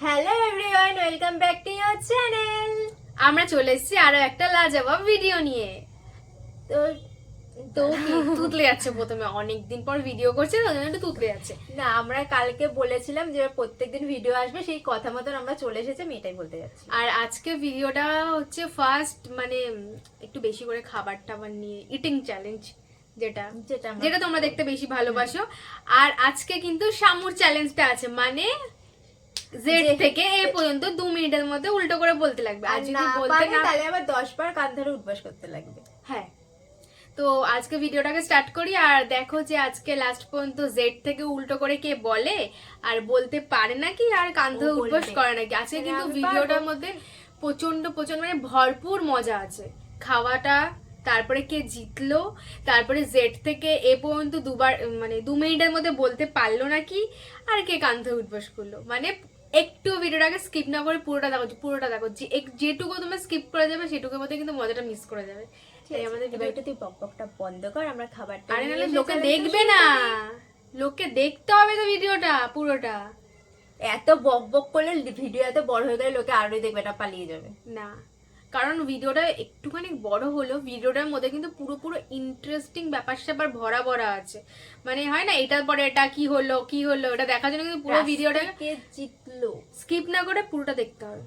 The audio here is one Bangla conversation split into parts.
Hello everyone welcome back to your channel আমরা চলে এসেছি আরও একটা লাজবাব ভিডিও নিয়ে। তো তো তুতলে যাচ্ছে প্রথমে। অনেকদিন পর ভিডিও করছে তো একটু তুতলে যাচ্ছে। না আমরা কালকে বলেছিলাম যে প্রত্যেকদিন ভিডিও আসবে সেই কথা মতন আমরা চলে এসেছি আমি এটাই বলতে যাচ্ছি। আর আজকে ভিডিওটা হচ্ছে ফার্স্ট মানে একটু বেশি করে খাবার টাবার নিয়ে ইটিং চ্যালেঞ্জ যেটা। যেটা যেটা তোমরা দেখতে বেশি ভালোবাসো। আর আজকে কিন্তু শামুর চ্যালেঞ্জটা আছে মানে জেড থেকে এ পর্যন্ত দু মিনিটের মধ্যে উল্টো করে বলতে লাগবে। আর যদি বলতে না তাহলে আবার দশ বার কান ধরে উঠবাস করতে লাগবে। হ্যাঁ। তো আজকে ভিডিওটাকে স্টার্ট করি আর দেখো যে আজকে লাস্ট পর্যন্ত জেড থেকে উল্টো করে কে বলে আর বলতে পারে নাকি আর কান্ধে ও উঠবাস বলবে। করে নাকি? আজকে কিন্তু ভিডিওটার মধ্যে প্রচণ্ড প্রচণ্ড মানে ভরপুর মজা আছে। খাওয়াটা তারপরে কে জিতলো তারপরে জেড থেকে এ পর্যন্ত দুবার মানে দু মিনিটের মধ্যে বলতে পারল নাকি আর কে কান্ধে উঠবাস করল? মানে একটু ভিডিওটাকে স্কিপ না করে পুরোটা দেখো পুরোটা দেখো। যেটুকু তুমি স্কিপ করে যাবে সেটুকুর মধ্যে কিন্তু মজাটা মিস করে যাবে। তাই আমাদের ভিডিওটা তুই বক বকটা বন্ধ কর আমরা খাবারটা আরে নাহলে লোকে দেখবে না। লোকে লোককে দেখতে হবে তো ভিডিওটা পুরোটা। এত বক বক করলে ভিডিও এত বড় হয়ে গেলে লোকে আরোই দেখবে না পালিয়ে যাবে। না। কারণ ভিডিওটা একটুখানি বড় হলো ভিডিওটার মধ্যে কিন্তু পুরো পুরো ইন্টারেস্টিং ব্যাপার স্যাপার ভরা ভরা আছে। মানে হয় না এটার পরে এটা কি হলো কি হলো এটা দেখার জন্য কিন্তু পুরো ভিডিওটা কে জিতলো। স্কিপ না করে পুরোটা দেখতে হবে।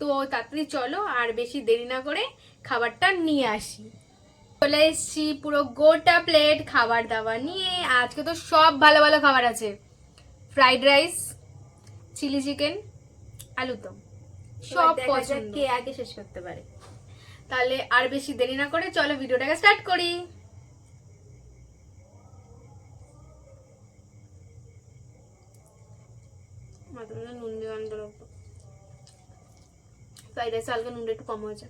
তো তাড়াতাড়ি চলো আর বেশি দেরি না করে খাবারটা নিয়ে আসি। চলে এসছি পুরো গোটা প্লেট খাবার দাবার নিয়ে। আজকে তো সব ভালো ভালো খাবার আছে। ফ্রাইড রাইস চিলি চিকেন আলুদম সব পছন্দ। কে আগে শেষ করতে পারে। তাহলে আর বেশি দেরি না করে চলো ভিডিওটাকে স্টার্ট করি। নুন দিয়ে আনতে ফ্রাইড রাইস হালকা নুনটা একটু কম হয়েছে।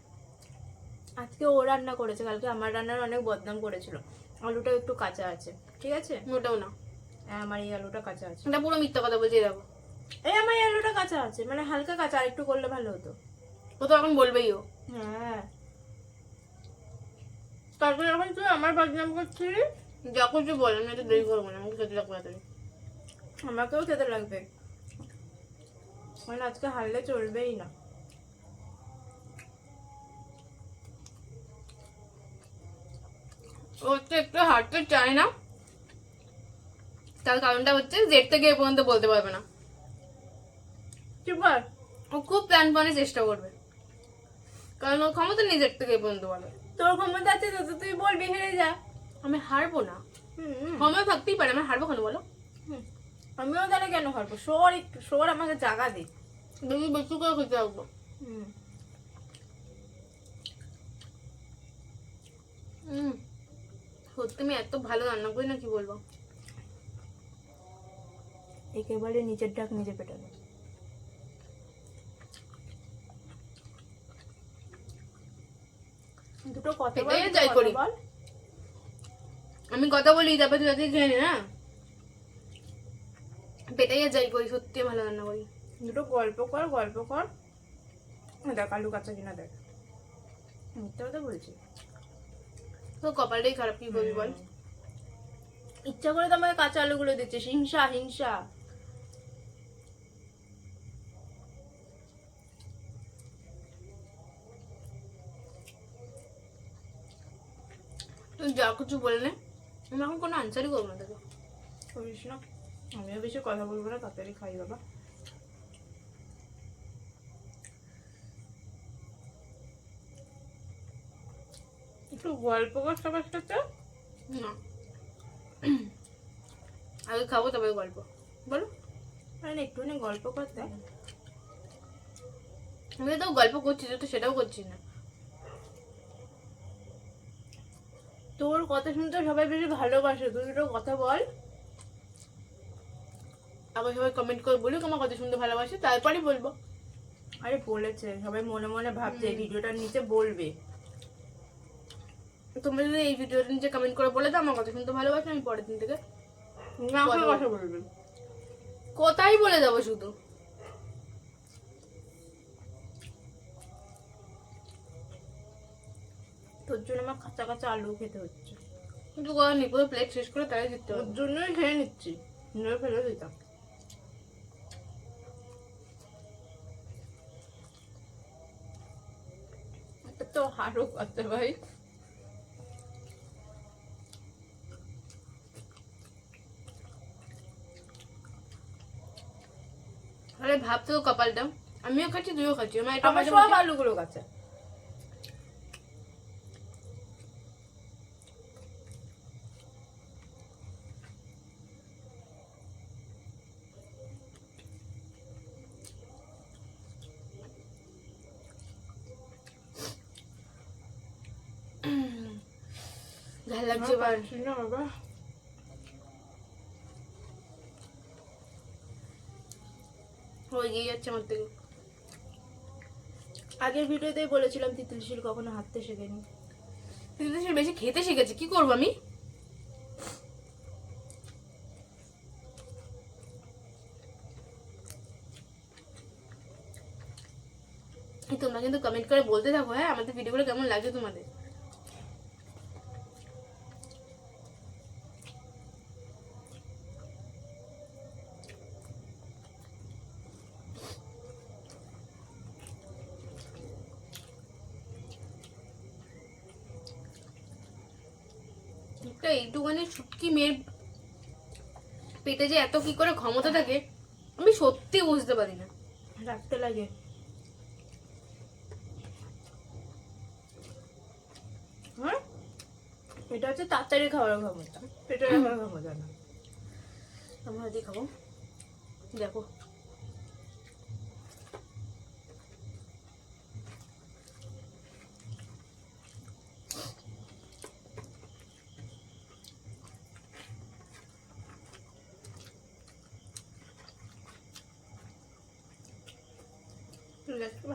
আজকে ও রান্না করেছে কালকে আমার রান্নার অনেক বদনাম করেছিল। আলুটা একটু কাঁচা আছে ঠিক আছে? মোটাও না। হ্যাঁ, আমার এই আলুটা কাঁচা আছে। এটা পুরো মিথ্যা কথা বলছি দেখো। এই আমার এই আলুটা কাঁচা আছে মানে হালকা কাঁচা আর একটু করলে ভালো হতো। ও তো এখন বলবেই ও। হ্যাঁ। তারপরে যখন তুই আমার বদনাম করছিলি যখন তুই বল আমি একটু দেরি করব না আমাকে খেতে লাগবে তাড়াতাড়ি। আমাকেও খেতে লাগবে। মানে আজকে হারলে চলবেই না। ও তো একটু হাঁটতে চায় না। তার কারণটা হচ্ছে জেড থেকে এ পর্যন্ত বলতে পারবে না। চুপ ও খুব প্ল্যান বানিয়ে চেষ্টা করবে। কারণ ও ক্ষমতা নেই জেড থেকে পর্যন্ত বলে তোর ক্ষমতা আছে তো তুই বলবি হেরে যা। আমি হারবো না। হুম, ক্ষমতা থাকতেই পারে আমি হারবো কেন বলো। আমিও তাহলে কেন হারবো? সর একটু সর আমাকে জায়গা দে। বেশি বেশি করে খেতে। হুম। সত্যি আমি এত ভালো রান্না করি না কি বলব? একেবারে নিচের ডাক নিজে পেটানো দুটো কথা বল, যাই করি। আমি কথা বলি তারপরে তুই তাদের খেয়ে নে না? পেটাইয়ে যাই করি সত্যি ভালো রান্না করি। দুটো গল্প কর গল্প কর। দেখ আলু কাঁচা কিনা দেখ। মিথ্যা কথা বলছি? তো কপালটাই খারাপ কি বলবি বল? ইচ্ছা করে তো আমাকে কাঁচা আলুগুলো দিচ্ছে হিংসা হিংসা। যা কিছু বলে নে। আমি এখন কোনো আনসারই করব না তোকে। করিস না। আমিও বেশি কথা বলব না তাড়াতাড়ি খাই বাবা। একটু গল্প কর সবার সাথে না। আগে খাব তবে গল্প। বলো। মানে একটুখানি গল্প করতে। আমি তো গল্প করছি তো সেটাও করছিস না। তোর কথা শুনতে সবাই বেশি ভালোবাসে তুই দুটো কথা বল। আবার সবাই কমেন্ট করে বলুক আমার কথা শুনতে ভালোবাসে তারপরে বলব। আরে বলেছে সবাই মনে মনে ভাবছে এই ভিডিওটার নিচে বলবে। তোমরা যদি এই ভিডিওর নিচে কমেন্ট করে বলে দাও আমার কথা শুনতে ভালোবাসে আমি পরের দিন থেকে না কথা কথা বলবে। কোথায় বলে দেবো শুধু? তোর জন্য আমার কাঁচা কাঁচা আলু খেতে হচ্ছে। কিন্তু কথা নেই পুরো প্লেট শেষ করে তাই দিতে ওর জন্যই খেয়ে নিচ্ছি। নয় ফেলে দিতাম। তো হারও কথা ভাই। আরে ভাবতেও কপালটা। আমিও খাচ্ছি তুইও খাচ্ছি আমার এটা আমার সব আলুগুলো কাঁচা। ঝাল লাগছে এবার না বাবা হয়ে গিয়ে যাচ্ছে আমার থেকে। আগের ভিডিওতেই বলেছিলাম তিতুল শিল কখনো হাঁটতে শেখেনি। সে বেশি খেতে শিখেছে কি করব আমি? তোমরা কিন্তু কমেন্ট করে বলতে থাকো হ্যাঁ? আমাদের ভিডিওগুলো কেমন লাগে তোমাদের? একটা এইটুখানি শুটকি মেয়ের পেটে যে এত কি করে ক্ষমতা থাকে আমি সত্যি বুঝতে পারি না। রাখতে লাগে। হ্যাঁ? এটা হচ্ছে তাড়াতাড়ি খাওয়ার ক্ষমতা। পেটের রাখার ক্ষমতা না। আমরা দিয়ে খাব। দেখো।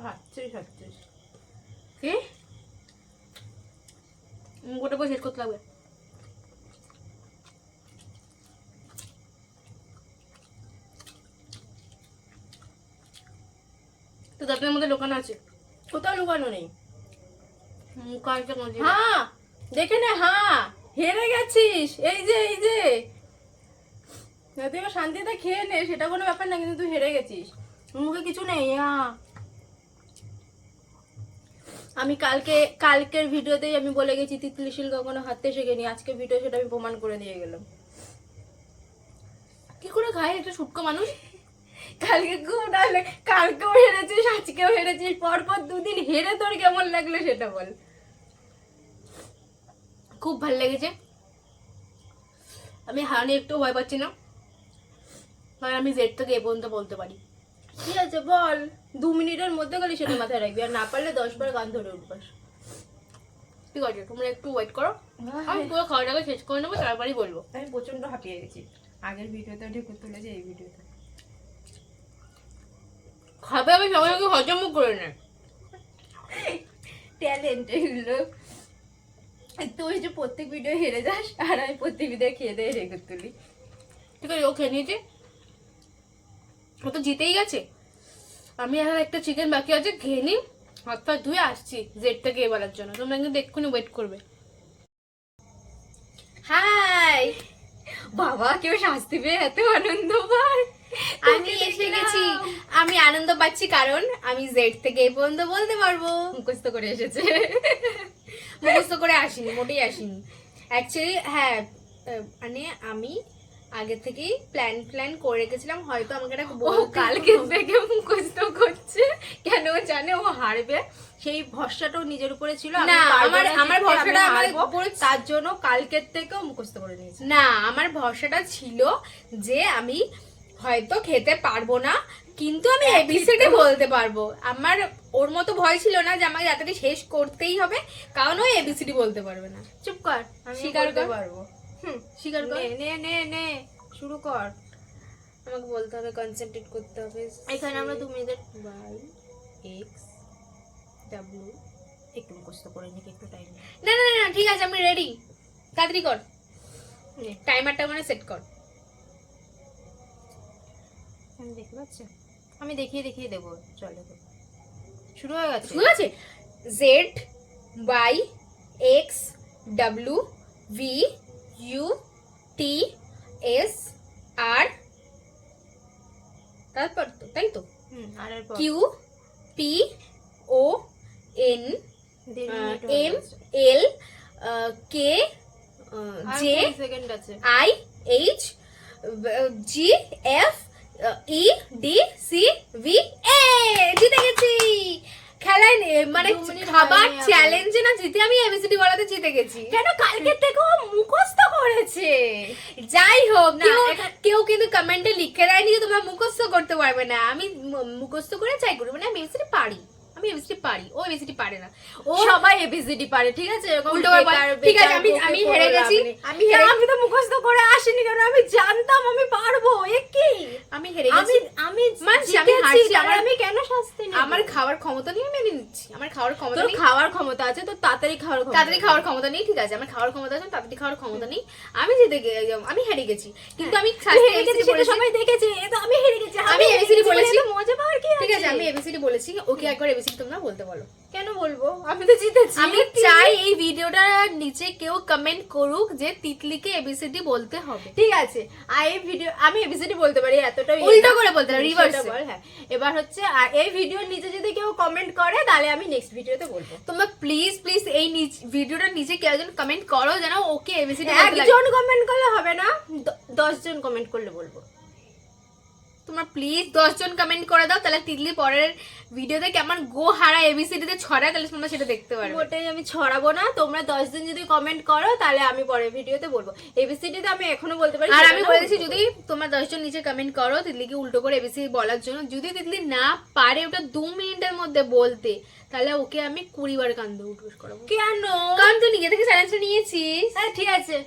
হাঁটছিস হাঁটছিস কি? গোটা করে শেষ করতে লাগবে। তো দাঁতের মধ্যে লোকানো আছে। কোথাও লুকানো নেই। হ্যাঁ দেখে নে হ্যাঁ হেরে গেছিস এই যে এই যে। তুই এবার শান্তিতে খেয়ে নে সেটা কোনো ব্যাপার না কিন্তু তুই হেরে গেছিস। মুখে কিছু নেই হ্যাঁ। আমি কালকে, কালকের ভিডিওতেই আমি বলে গেছি তিতলি শিল কখনো হাতে শেখেনি আজকে ভিডিও সেটা আমি প্রমাণ করে দিয়ে গেলাম। কি করে খায় একটা শুটকো মানুষ? কালকে খুব নাহলে কালকেও হেরেছিস, আজকেও হেরেছিস, পরপর দুদিন হেরে তোর কেমন লাগল সেটা বল। খুব ভালো লেগেছে। আমি হারানি একটু ভয় পাচ্ছি না। আমি জেড থেকে এ পর্যন্ত বলতে পারি। ঠিক আছে বল? দু মিনিটের মধ্যে গেলে সেটা মাথায় রাখবি আর না পারলে দশ বার গান ধরে উঠবাস। ঠিক আছে তোমরা একটু ওয়েট করো। আমি পুরো খাওয়াটাকে শেষ করে নেব তারপরেই বলব। আমি প্রচণ্ড হাঁপিয়ে গেছি। আগের ভিডিওতে ঢেকে তুলেছে এই ভিডিওতে। খাবে আমি সঙ্গে সঙ্গে হজম করে নেয় ট্যালেন্ট এগুলো তুই যে প্রত্যেক ভিডিও হেরে যাস আর আমি প্রত্যেক ভিডিও খেয়ে দিয়ে রেখে তুলি। ঠিক আছে ও খেয়ে নিয়েছে। ও তো জিতেই গেছে। আমি আর একটা চিকেন বাকি আছে খেয়ে নিই হাত পা ধুয়ে আসছি জেড থেকে এবারের জন্য। তোমরা কিন্তু এক্ষুনি ওয়েট করবে। হাই বাবা কেউ শাস্তি পেয়ে এত আনন্দ পায়। আমি এসে গেছি। আমি আনন্দ পাচ্ছি কারণ আমি জেড থেকে এই পর্যন্ত বলতে পারব। মুখস্থ করে এসেছে। মুখস্থ করে আসিনি মোটেই আসিনি। অ্যাকচুয়ালি হ্যাঁ মানে আমি আগে থেকেই প্ল্যান প্ল্যান করে রেখেছিলাম। হয়তো আমাকে একটা কালকে থেকে মুখস্থ করছে। কেন জানে ও হারবে? সেই ভরসাটাও নিজের উপরে ছিল। না, আমার- আমার ভরসাটা আমার উপরে তার জন্য কালকের থেকেও মুখস্থ করে নিয়েছে। না আমার ভরসাটা ছিল যে আমি হয়তো খেতে পারব না কিন্তু আমি এবিসিডি বলতে পারব। আমার ওর মতো ভয় ছিল না যে আমাকে তাড়াতাড়ি শেষ করতেই হবে কারণ ওই এবিসিডি বলতে পারবে না। চুপ কর স্বীকার বলতে কর। পারব। হুম স্বীকার কর। নে নে নে শুরু কর। আমাকে বলতে হবে কনসেন্ট্রেট করতে হবে। এখানে আমরা দু মিনিটের বাই এক্স ডাব্লিউ একটু মুখস্থ করে নিক একটু টাইম না না না, ঠিক আছে আমি রেডি তাড়াতাড়ি কর। টাইমারটা মানে সেট কর। আমি দেখতে পাচ্ছি? আমি দেখিয়ে দেখিয়ে দেবো। চলে। শুরু হয়ে গেছে। ঠিক আছে Z Y X W V U T S R তারপর তো তাই তো? Q P O N M L K J I H G F E D C V A খেলায় মানে খাবার চ্যালেঞ্জে না জিতে আমি এবিসিডি বলাতে জিতে গেছি। কেন? কালকে থেকে ও মুখস্থ করেছে। যাই হোক না, কেউ কিন্তু কমেন্টে লিখে দেয়নি যে তোমরা মুখস্থ করতে পারবে না। আমি মুখস্থ করে চাই করি মানে আমি এবিসিডি পারি। আমি এবিসিডি পারি। ও এবিসিডি পারে না। ও সবাই এবিসিডি পারে ঠিক আছে? এরকম উল্টো ঠিক আছে, আমি- আমি হেরে গেছি। আমি আমি তো মুখস্থ করে আসিনি কেন? আমি জানতাম আমি পারব। এ আমি হেরে গেছি। আমি মানছি, আমি হারছি, আমার- আমি কেন শাস্তি নেব? আমার খাওয়ার ক্ষমতা নেই মেনে নিচ্ছি। আমার খাওয়ার ক্ষমতা নেই। খাওয়ার ক্ষমতা আছে তো তাড়াতাড়ি খাওয়ার ক্ষমতা তাড়াতাড়ি খাওয়ার ক্ষমতা নেই ঠিক আছে। আমার খাওয়ার ক্ষমতা আছে তাড়াতাড়ি খাওয়ার ক্ষমতা নেই। আমি জিতে গে- আমি হেরে গেছি। কিন্তু আমি তুই শাস্তি হেরে ABCD সেটা সবাই দেখেছে। আমি হেরে গেছি আমি গেছি বলে বলেছি। মজা পাওয়ার কি ঠিক আছে আমি এবিসিডি বলেছি। ওকে একবার এবিসিডি তোমরা বলতে বলো। কেন বলব? আমি তো জিতেছি। আমি এই ভিডিওটার নিচে কেউ কমেন্ট করুক যে তিতলিকে এবিসিডি বলতে হবে। ঠিক আছে। আর এই ভিডিও আমি এবিসিডি বলতে পারি এতটা উল্টো করে বলতে পারো। বল, হ্যাঁ। এবার হচ্ছে আর এই ভিডিওর নিচে যদি কেউ কমেন্ট করে তাহলে আমি নেক্সট ভিডিওতে বলব। তোমরা প্লিজ প্লিজ এই ভিডিওটার নিচে কেউ একজন কমেন্ট করো যেন ওকে এবিসিডি একজন কমেন্ট করলে হবে না দশজন কমেন্ট করলে বলব। তোমরা প্লিজ দশজন কমেন্ট করে দাও তাহলে তিতলি পরের ভিডিওতে কেমন গো হারা এবিসিডি তে ছড়ায় তাহলে তোমরা সেটা দেখতে পারবে। ওটাই আমি ছড়াবো না তোমরা দশ দিন যদি কমেন্ট করো তাহলে আমি পরের ভিডিওতে বলব। এবিসিডি তে আমি এখনও বলতে পারি আর আমি বলে দিচ্ছি যদি তোমরা দশজন নিচে কমেন্ট করো তিতলিকে উল্টো করে এবিসিডি বলার জন্য যদি তিতলি না পারে ওটা দু মিনিটের মধ্যে বলতে তাহলে ওকে আমি কুড়ি বার কান্দে উঠবোস করাবো। কেন? কারণ তুই নিজে থেকে চ্যালেঞ্জ নিয়েছিস। হ্যাঁ ঠিক আছে।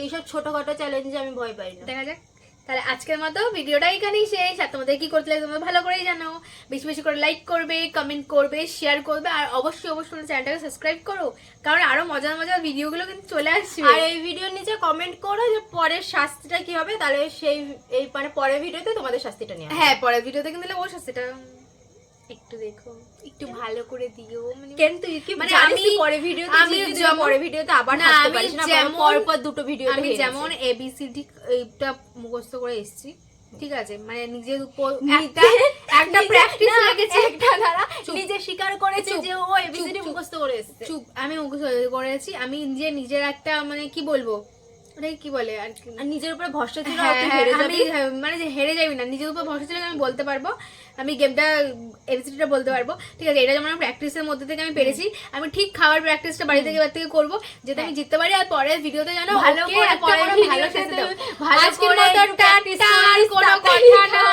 এইসব ছোটখাটো চ্যালেঞ্জে আমি ভয় পাই না। দেখা যাক। তাহলে আজকের মতো ভিডিওটা এখানেই শেষ। আর তোমাদের কি করতে লাগে তোমরা ভালো করেই জানো। বেশি বেশি করে লাইক করবে কমেন্ট করবে শেয়ার করবে আর অবশ্যই অবশ্যই আমার চ্যানেলটাকে সাবস্ক্রাইব করো। কারণ আরও মজার মজার ভিডিওগুলো কিন্তু চলে আসছে আর এই ভিডিওর নিচে কমেন্ট করো যে পরের শাস্তিটা কি হবে। তাহলে সেই এই মানে পরের ভিডিওতে তোমাদের শাস্তিটা নিয়ে হ্যাঁ পরের ভিডিওতে কিন্তু ও সেটা একটু দেখো। একটু ভালো করে দিও মানে কেন তুই? কি মানে আমি- ভিডিওতে আমি ভিডিওতে আবার না, আমি যেমন- পর পর দুটো ভিডিও আমি যেমন এবিসিডি এইটা মুখস্থ করে এসেছি ঠিক আছে? মানে নিজের উপর একটা একটা প্র্যাকটিস লেগেছে একটা দ্বারা। নিজে স্বীকার করেছে যে ও এবিসিডি। মুখস্থ করে এসেছে। চুপ। আমি মুখস্থ করেছি। আমি নিজে নিজের একটা মানে কি বলব? ওটাকে কি বলে আর নিজের উপরে ভরসা ছিল হ্যাঁ, হ্যাঁ, আমি হ্যাঁ, মানে যে হেরে যাবি না নিজের উপর ভরসা ছিল আমি বলতে পারব। আমি গেমটা এবিসিডিটা বলতে পারব। ঠিক আছে এটা যেমন আমি প্র্যাকটিসের মধ্যে থেকে আমি পেরেছি। আমি ঠিক খাবার প্র্যাকটিসটা বাড়ি থেকে বাড়ি থেকে করব যাতে আমি জিততে পারি আর পরের ভিডিওতে জানো ভালো ভালো ভালো আজকের করে মতো টাটা, আর কোনো কথা না।